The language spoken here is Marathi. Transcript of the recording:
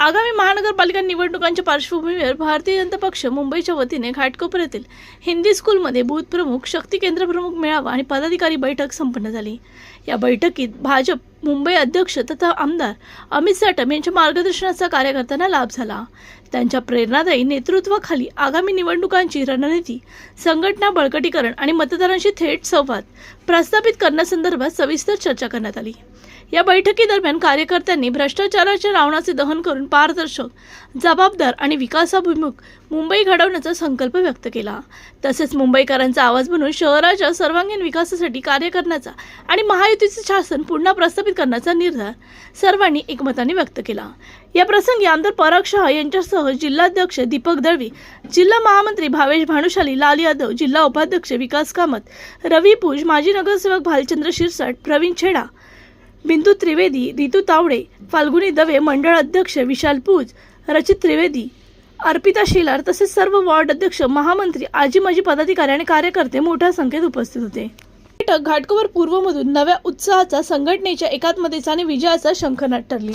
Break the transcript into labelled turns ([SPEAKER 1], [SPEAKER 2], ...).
[SPEAKER 1] आगामी महानगरपालिका निवडणुकांच्या पार्श्वभूमीवर भारतीय जनता पक्ष मुंबईच्या वतीने घाटकोपर येथील हिंदी स्कूलमध्ये भूतप्रमुख प्रमुख शक्ती केंद्र प्रमुख मेळावा आणि पदाधिकारी बैठक संपन्न झाली. या बैठकीत भाजप मुंबई अध्यक्ष तथा आमदार अमित साटम यांच्या मार्गदर्शनाचा कार्यकर्त्यांना लाभ झाला. त्यांच्या प्रेरणादायी नेतृत्वाखाली आगामी निवडणुकांची रणनीती संघटना बळकटीकरण आणि मतदारांशी थेट संवाद प्रस्थापित करण्यासंदर्भात सविस्तर चर्चा करण्यात आली. या बैठकीदरम्यान कार्यकर्त्यांनी भ्रष्टाचाराच्या रावणाचे दहन करून पारदर्शक जबाबदार आणि विकासाभिमुख मुंबई घडवण्याचा संकल्प व्यक्त केला. तसेच मुंबईकरांचा आवाज बनून शहराच्या सर्वांगीण विकासासाठी कार्य करण्याचा आणि महायुतीचे शासन पुन्हा प्रस्थापित करण्याचा निर्धार सर्वांनी एकमताने व्यक्त केला. या प्रसंगी आमदार पराग शहा यांच्यासह जिल्हाध्यक्ष दीपक दळवी जिल्हा महामंत्री भावेश भानुशाली लाल यादव जिल्हा उपाध्यक्ष विकास कामत रवी पूज माजी नगरसेवक भालचंद्र शिरसाट प्रवीण छेडा बिंदू त्रिवेदी रितू तावडे फाल्गुनी दवे मंडळ अध्यक्ष विशाल पूज रचित त्रिवेदी अर्पिता शेलार तसेच सर्व वॉर्ड अध्यक्ष महामंत्री आजी माजी पदाधिकारी आणि कार्यकर्ते मोठ्या संख्येत उपस्थित होते. बैठक घाटकोवर पूर्वमधून नव्या उत्साहाचा संघटनेच्या एकात्मतेचा आणि विजयाचा शंखनाट ठरली.